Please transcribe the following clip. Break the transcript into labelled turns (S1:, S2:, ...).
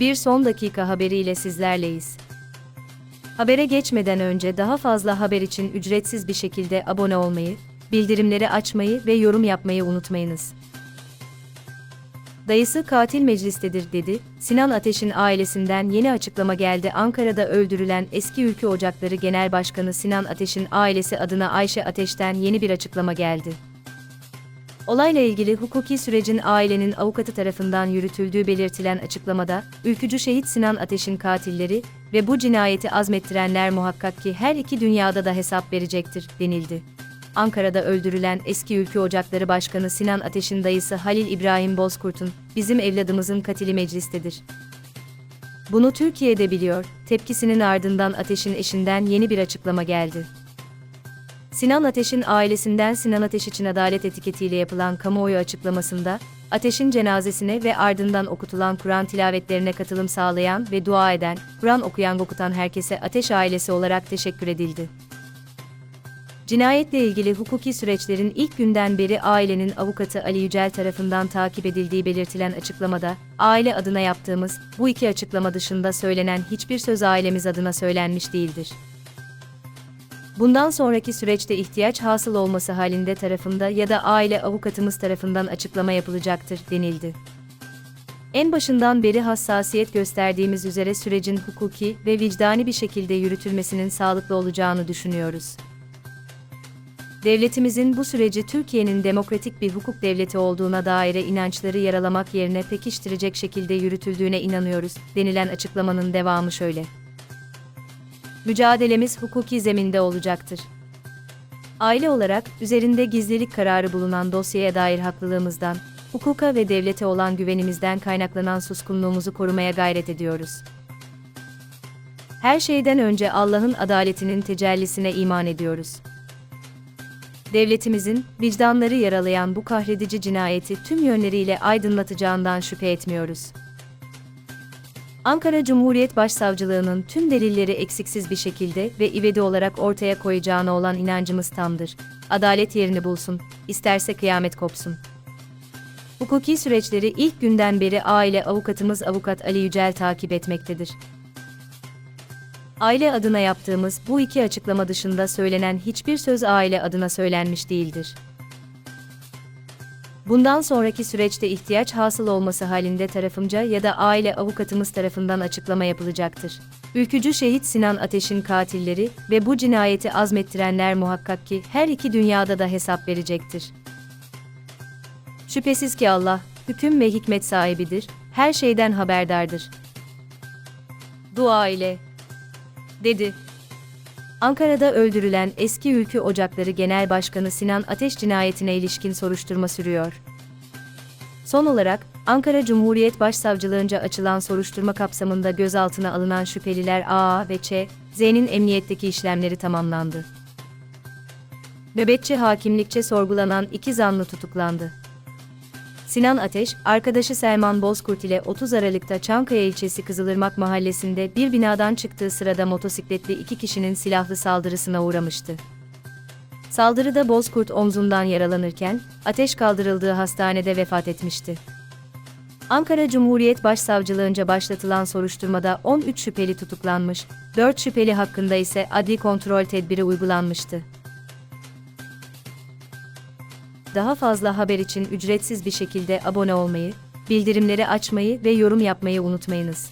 S1: Bir son dakika haberiyle sizlerleyiz. Habere geçmeden önce daha fazla haber için ücretsiz bir şekilde abone olmayı, bildirimleri açmayı ve yorum yapmayı unutmayınız. Dayısı katil meclistedir dedi. Sinan Ateş'in ailesinden yeni açıklama geldi. Ankara'da öldürülen eski Ülkü Ocakları Genel Başkanı Sinan Ateş'in ailesi adına Ayşe Ateş'ten yeni bir açıklama geldi. Olayla ilgili hukuki sürecin ailenin avukatı tarafından yürütüldüğü belirtilen açıklamada, ülkücü şehit Sinan Ateş'in katilleri ve bu cinayeti azmettirenler muhakkak ki her iki dünyada da hesap verecektir, denildi. Ankara'da öldürülen eski Ülkü Ocakları Başkanı Sinan Ateş'in dayısı Halil İbrahim Bozkurt'un, bizim evladımızın katili meclistedir. Bunu Türkiye'de biliyor, tepkisinin ardından Ateş'in eşinden yeni bir açıklama geldi. Sinan Ateş'in ailesinden Sinan Ateş için adalet etiketiyle yapılan kamuoyu açıklamasında, Ateş'in cenazesine ve ardından okutulan Kur'an tilavetlerine katılım sağlayan ve dua eden, Kur'an okuyan okutan herkese Ateş ailesi olarak teşekkür edildi. Cinayetle ilgili hukuki süreçlerin ilk günden beri ailenin avukatı Ali Yücel tarafından takip edildiği belirtilen açıklamada, aile adına yaptığımız bu iki açıklama dışında söylenen hiçbir söz ailemiz adına söylenmiş değildir. Bundan sonraki süreçte ihtiyaç hasıl olması halinde tarafında ya da aile avukatımız tarafından açıklama yapılacaktır denildi. En başından beri hassasiyet gösterdiğimiz üzere sürecin hukuki ve vicdani bir şekilde yürütülmesinin sağlıklı olacağını düşünüyoruz. Devletimizin bu süreci Türkiye'nin demokratik bir hukuk devleti olduğuna dair inançları yaralamak yerine pekiştirecek şekilde yürütüldüğüne inanıyoruz, denilen açıklamanın devamı şöyle. Mücadelemiz hukuki zeminde olacaktır. Aile olarak üzerinde gizlilik kararı bulunan dosyaya dair haklılığımızdan, hukuka ve devlete olan güvenimizden kaynaklanan suskunluğumuzu korumaya gayret ediyoruz. Her şeyden önce Allah'ın adaletinin tecellisine iman ediyoruz. Devletimizin vicdanları yaralayan bu kahredici cinayeti tüm yönleriyle aydınlatacağından şüphe etmiyoruz. Ankara Cumhuriyet Başsavcılığının tüm delilleri eksiksiz bir şekilde ve ivedi olarak ortaya koyacağına olan inancımız tamdır. Adalet yerini bulsun, isterse kıyamet kopsun. Hukuki süreçleri ilk günden beri aile avukatımız Avukat Ali Yücel takip etmektedir. Aile adına yaptığımız bu iki açıklama dışında söylenen hiçbir söz aile adına söylenmiş değildir. Bundan sonraki süreçte ihtiyaç hasıl olması halinde tarafımca ya da aile avukatımız tarafından açıklama yapılacaktır. Ülkücü şehit Sinan Ateş'in katilleri ve bu cinayeti azmettirenler muhakkak ki her iki dünyada da hesap verecektir. Şüphesiz ki Allah, hüküm ve hikmet sahibidir, her şeyden haberdardır. Dua ile dedi. Ankara'da öldürülen eski Ülkü Ocakları Genel Başkanı Sinan Ateş cinayetine ilişkin soruşturma sürüyor. Son olarak, Ankara Cumhuriyet Başsavcılığınca açılan soruşturma kapsamında gözaltına alınan şüpheliler A ve Ç, Z'nin emniyetteki işlemleri tamamlandı. Nöbetçi hakimlikçe sorgulanan iki zanlı tutuklandı. Sinan Ateş, arkadaşı Selman Bozkurt ile 30 Aralık'ta Çankaya ilçesi Kızılırmak mahallesinde bir binadan çıktığı sırada motosikletli iki kişinin silahlı saldırısına uğramıştı. Saldırıda Bozkurt omzundan yaralanırken, Ateş kaldırıldığı hastanede vefat etmişti. Ankara Cumhuriyet Başsavcılığınca başlatılan soruşturmada 13 şüpheli tutuklanmış, 4 şüpheli hakkında ise adli kontrol tedbiri uygulanmıştı. Daha fazla haber için ücretsiz bir şekilde abone olmayı, bildirimleri açmayı ve yorum yapmayı unutmayınız.